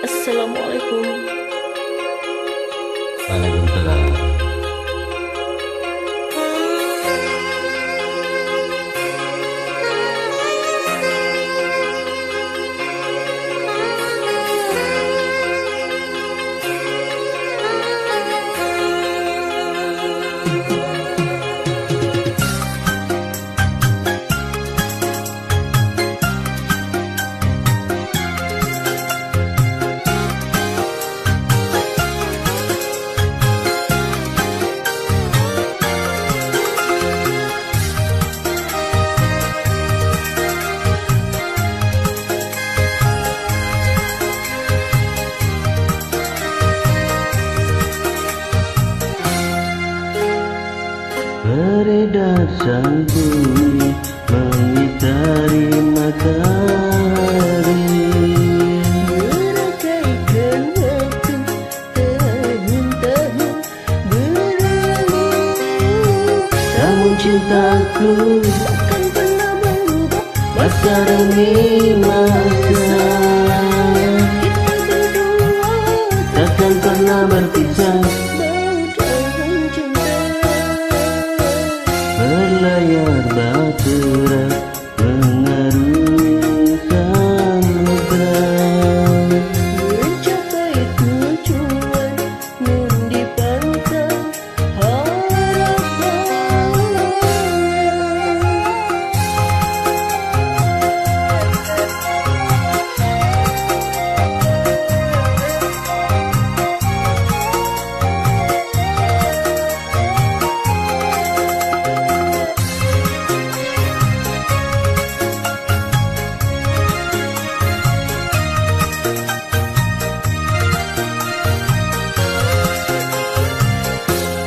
Assalamualaikum. Waalaikumsalam. Beredar sang bumi mengitari matahari. Waktu tahun-tahun berlalu Namun cintaku Takkan pernah berubah masa demi Naya Natura Menaruh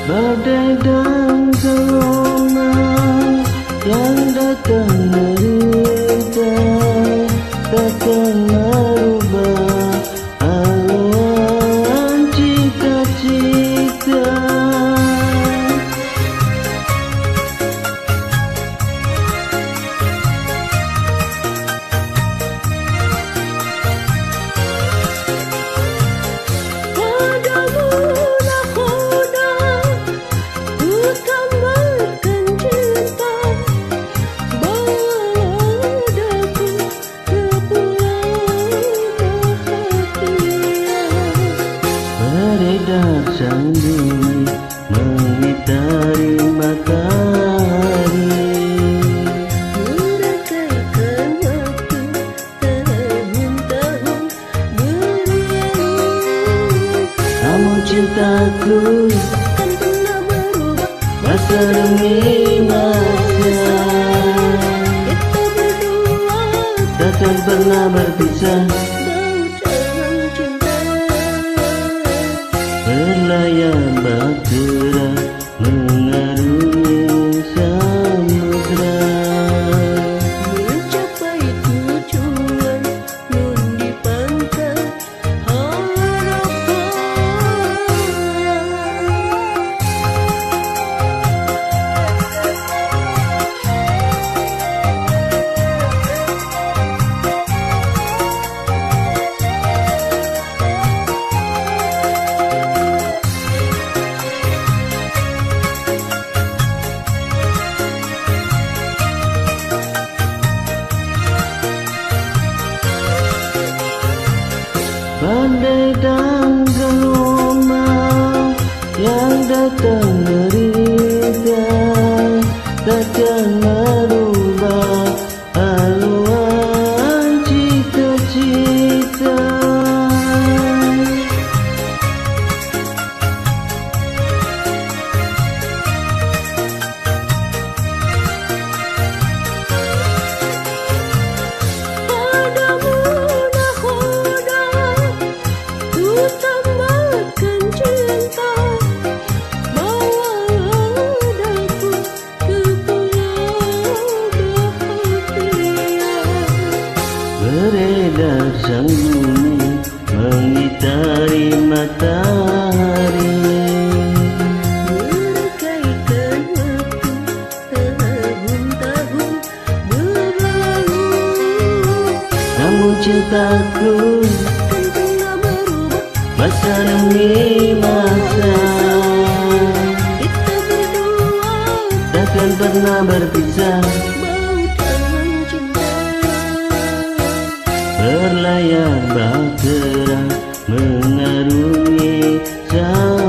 Badai dan gelombang yang datang dari Bumi mengitari matahari Merakaikan waktu tahun-tahun berlalu Namun cintaku Takkan pernah berubah masa demi masa Kita berdua Takkan pernah berpisah berlayar batu Badai dan gelombang yang datang Beredar sang bumi mengitari matahari Merakaikan waktu tahun-tahun berlalu Namun cintaku Masa demi masa cahaya bahtera mengarungi jalan